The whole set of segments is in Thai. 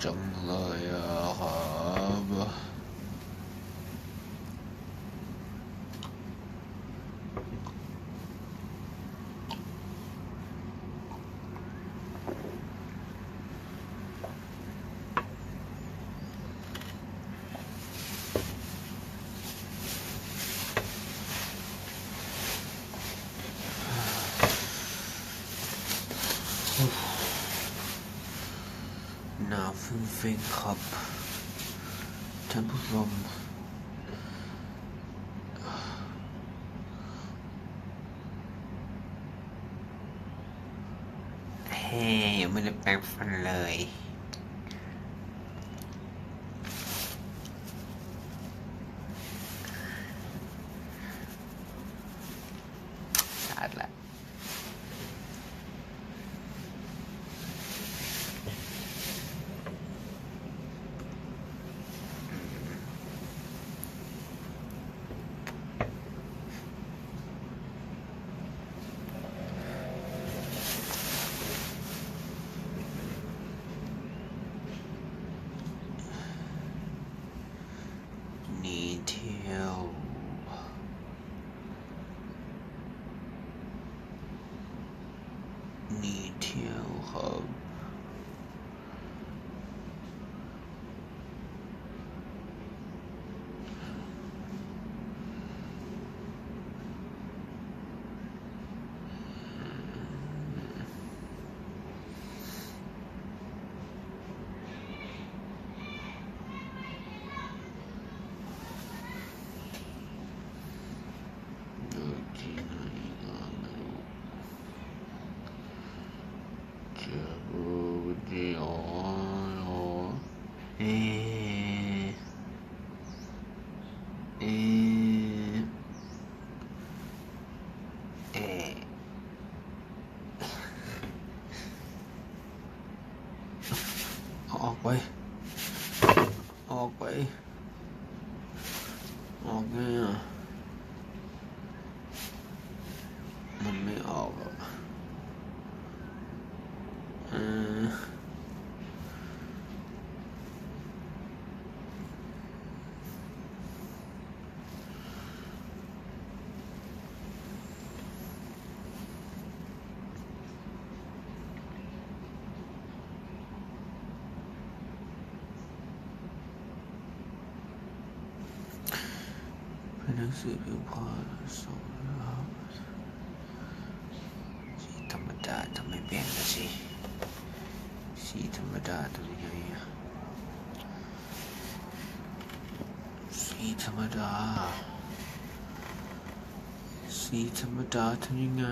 canlı ya. หนาวจังเฟนาวฟิงครับท่านผู้ชมเฮ้ยังไม่ได้แปลงฟันเลย สะอาดละ หนีเที่ยว หนีเที่ยวครับ อยู่ที่ไหนก็ไม่รู้ จะรู้เดียวเอ๊ะเอ๊ะเอ๊ะเอาออกไป ออกไป ออกไงอะ มันไม่ออกอะเออ สือพิมพ์พอสองรอบสีธรรมดาทำไมเปลี่ยนละสิสีธรรมดาทำยังไงอะสีธรรมดาสีธรรมดาทำยังไง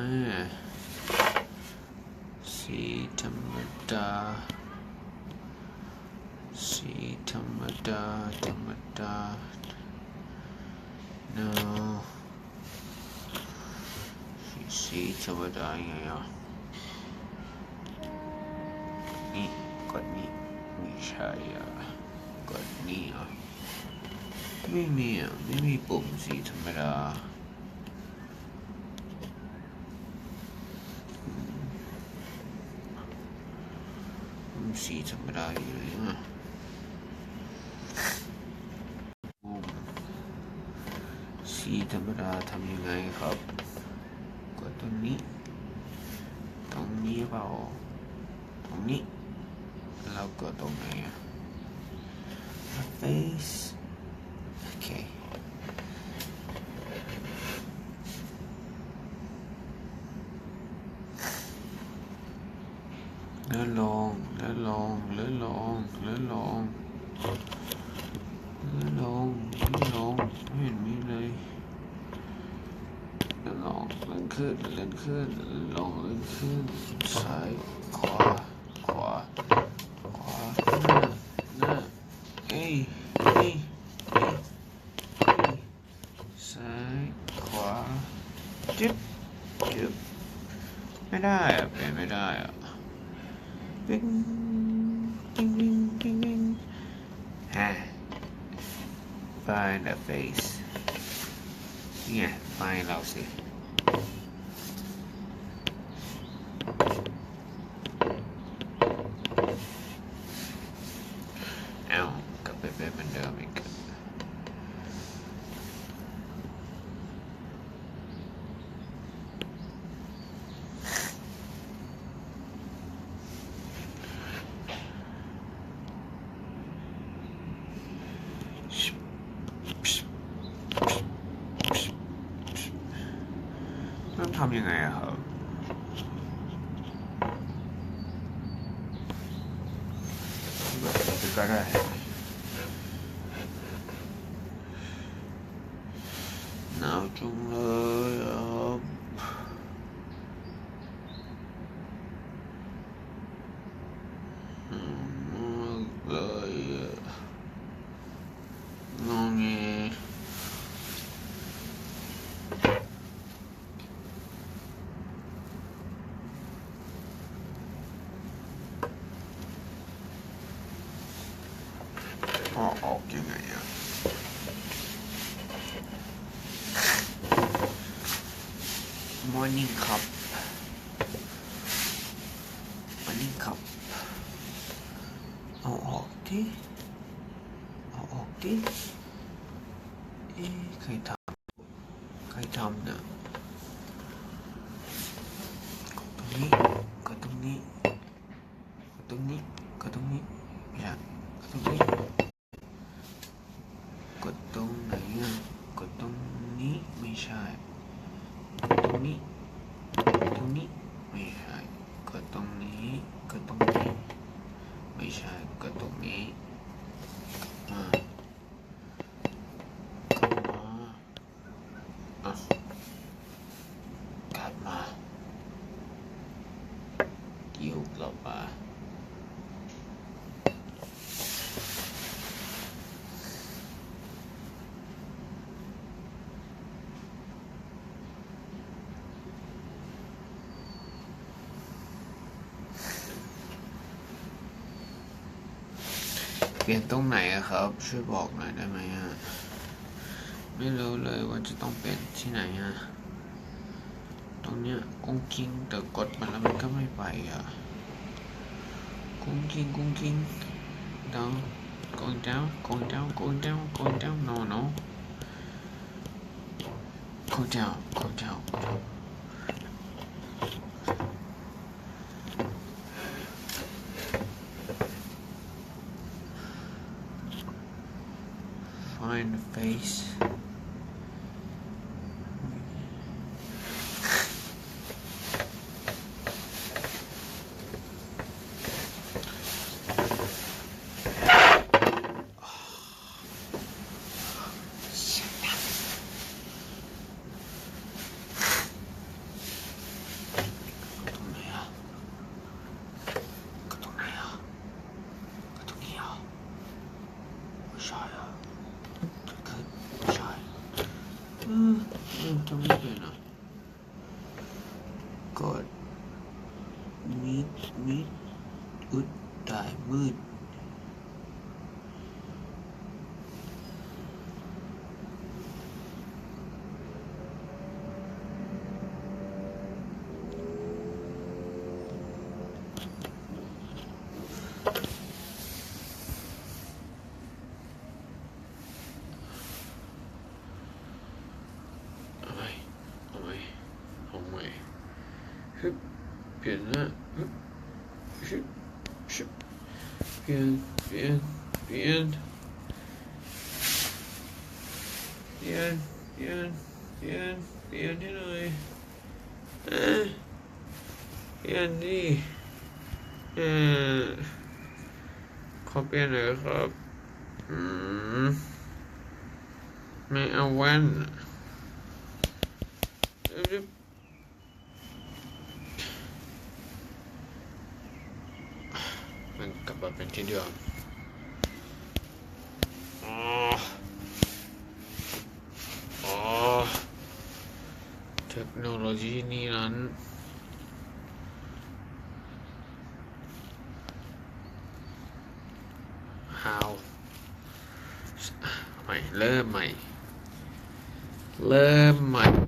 สีธรรมดาสีธรรมดาธรรมดา no สีธรรมดายังไงอะนี่กดนี่ไม่ใช่อะกดนี่อะไม่มีอะไม่มีปุ่มสีธรรมดาสีธรรมดาอยู่ไหนอะสีธรรมดาทำยังไงครับ ตรงนี้ ตรงนี้เปล่าตรงนี้แล้วก็ตรงไหนอะ face โอเค อ เลื่อนลงเลื่อนลงเลื่อนลงเลื่อนลงเลื่อนลงเลื่อนลงไม่เห็นมีเลยเลื่อนลงเลื่อนขึ้นเลื่อนขึ้นเลื่อนลงเลื่อนขึ้นซ้ายขวาขวาขวาหน้าหน้าเอ้ย เอ้ยเอ้ยเอ้ยซ้ายขวาจึ๊บจึ๊บไม่ได้อะเป็นไม่ได้อะ Ding, ding, ding, ding, ding. Ha. Find a face. Yeah, find เราสิเอากลับไปเป็นเหมือนเดิมอีก ต้องทำยังไงอะครับ แบบก็ได้หนาวจุงเลยอะอืมเลยอะงงเง พอออกยังไงอะมอร์นิ่งครับมอร์นิ่งครับ เอาออก ดิเอาออกดิเอ๊ใครทำใครทำเนี่ยกดตรงนี้กดตรงนี้กดตรงนี้กดตรงนี้ไม่ใช่กดตรงนี้กดตรงไหนอะกดตรงนี้ไม่ใช่กตรงนี้ตรงนี้ไม่ใช่กดตรงนี้กดตรง ไม่ใช่ก็ตรงนี้มากลับมาอะกลับมายิ้วกลับมา เป ลี่ยนตรงไหนครับ ช่วยบอกหน่อยได้ไหมอะไม่รู้เลยว่าจะต้องเปลี่ยนที่ไหนอะตรงเนี้ยกุ้งกิ้งแต่กดมันแล้วมันก็ไม่ไปอะกุ้งกิ้งกุ้งกิ้ง down going down going down going down going down no no go down go down find the face. Shut up. ตรงไหนอะก็ตรงไหนอะก็ตรงนี้อะไม่ใช่อะ ขึ้นใช่อืมอืมจะไม่เป็นอะกดมิดมิด อุดตายมืดเอ เปลี่ยนเปลี่ยนเปลี่ยนเปลี่ยนเป ลี่ยนเปลี่ยนเปลี่เดียนหน่อยครับอืมไม่เอาแว่นเอ้ยมันกลับมาเป็นที่เดิมอ๋ออ๋อเทคโนโลยีนี้นั้น how ใหม่เริ่มใหม่ เริ่มใหม่